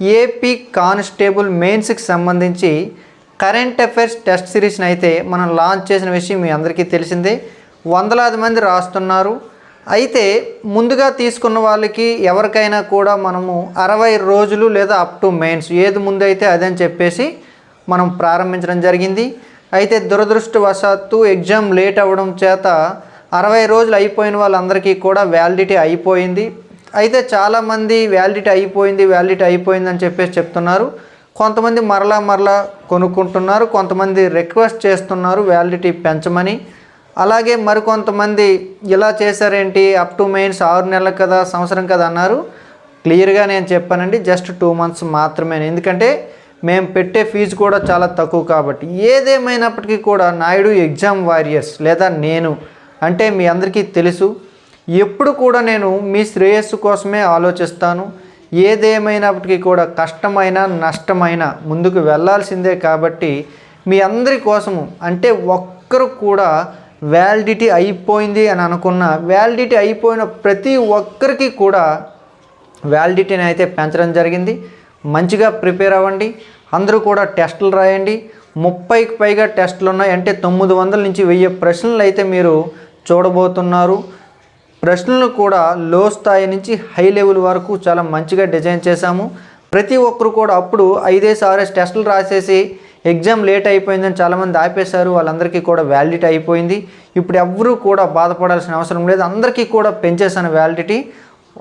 AP constable మెయిన్స్కి సంబంధించి current affairs test సిరీస్ని అయితే మనం లాంచ్ చేసిన విషయం మీ అందరికీ తెలిసిందే. వందలాది మంది రాస్తున్నారు. అయితే ముందుగా తీసుకున్న వాళ్ళకి ఎవరికైనా కూడా మనము అరవై రోజులు లేదా అప్ టు మెయిన్స్ ఏది ముందు అయితే అదని చెప్పేసి మనం ప్రారంభించడం జరిగింది. అయితే దురదృష్టవశాత్తు ఎగ్జామ్ లేట్ అవ్వడం చేత అరవై రోజులు అయిపోయిన వాళ్ళందరికీ కూడా వ్యాలిడిటీ అయిపోయింది. అయితే చాలామంది వ్యాలిడిటీ అయిపోయింది వ్యాలిడిటీ అయిపోయింది అని చెప్పేసి చెప్తున్నారు. కొంతమంది మరలా మరలా కొనుక్కుంటున్నారు కొంతమంది రిక్వెస్ట్ చేస్తున్నారు వ్యాలిడిటీ పెంచమని. అలాగే మరికొంతమంది ఇలా చేశారేంటి అప్ టు మెయిన్స్ ఆరు నెలలు కదా సంవత్సరం కదా అన్నారు. క్లియర్గా నేను చెప్పానండి జస్ట్ టూ మంత్స్ మాత్రమే. ఎందుకంటే మేము పెట్టే ఫీజు కూడా చాలా తక్కువ కాబట్టి. ఏదేమైనప్పటికీ కూడా నాయుడు ఎగ్జామ్ వారియర్స్ లేదా నేను అంటే మీ అందరికీ తెలుసు ఎప్పుడు కూడా నేను మీ శ్రేయస్సు కోసమే ఆలోచిస్తాను. ఏదేమైనప్పటికీ కూడా కష్టమైన నష్టమైన ముందుకు వెళ్ళాల్సిందే కాబట్టి మీ అందరి కోసము అంటే ఒక్కరు కూడా వ్యాలిడిటీ అయిపోయింది అని అనుకున్న వ్యాలిడిటీ అయిపోయిన ప్రతి ఒక్కరికి కూడా వ్యాలిడిటీని అయితే పెంచడం జరిగింది. మంచిగా ప్రిపేర్ అవ్వండి. అందరూ కూడా టెస్టులు రాయండి. ముప్పైకి పైగా టెస్టులు ఉన్నాయి. అంటే తొమ్మిది వందల నుంచి వెయ్యి ప్రశ్నలు అయితే మీరు చూడబోతున్నారు. ప్రశ్నలు కూడా లో స్థాయి నుంచి హై లెవెల్ వరకు చాలా మంచిగా డిజైన్ చేశాము. ప్రతి ఒక్కరు కూడా అప్పుడు ఐదేసి ఆరేసి టెస్టులు రాసేసి ఎగ్జామ్ లేట్ అయిపోయిందని చాలామంది ఆపేశారు. వాళ్ళందరికీ కూడా వ్యాలిడిటీ అయిపోయింది. ఇప్పుడు ఎవ్వరూ కూడా బాధపడాల్సిన అవసరం లేదు. అందరికీ కూడా పెంచేసాను వ్యాలిడిటీ.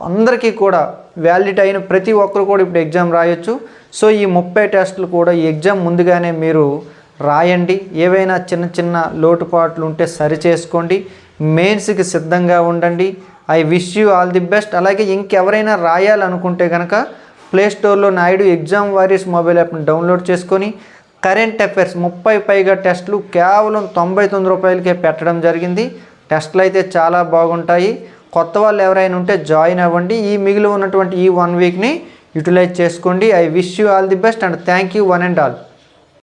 అందరికీ కూడా వ్యాలిడిటీ అయిన ప్రతి ఒక్కరు కూడా ఇప్పుడు ఎగ్జామ్ రాయొచ్చు. సో ఈ ముప్పై టెస్టులు కూడా ఈ ఎగ్జామ్ ముందుగానే మీరు రాయండి. ఏవైనా చిన్న చిన్న లోటుపాట్లు ఉంటే సరి చేసుకోండి. మెయిన్స్కి సిద్ధంగా ఉండండి. I wish you all the best. అలాగే ఇంకెవరైనా రాయాలనుకుంటే కనుక ప్లేస్టోర్లో నాయుడు ఎగ్జామ్ వారియర్స్ మొబైల్ యాప్ని డౌన్లోడ్ చేసుకొని కరెంట్ అఫైర్స్ ముప్పై పైగా టెస్టులు కేవలం తొంభై తొమ్మిది రూపాయలకే పెట్టడం జరిగింది. టెస్టులు అయితే చాలా బాగుంటాయి. కొత్త వాళ్ళు ఎవరైనా ఉంటే జాయిన్ అవ్వండి. ఈ మిగిలి ఉన్నటువంటి ఈ వన్ వీక్ని యూటిలైజ్ చేసుకోండి. I wish you all the best and thank you one and all.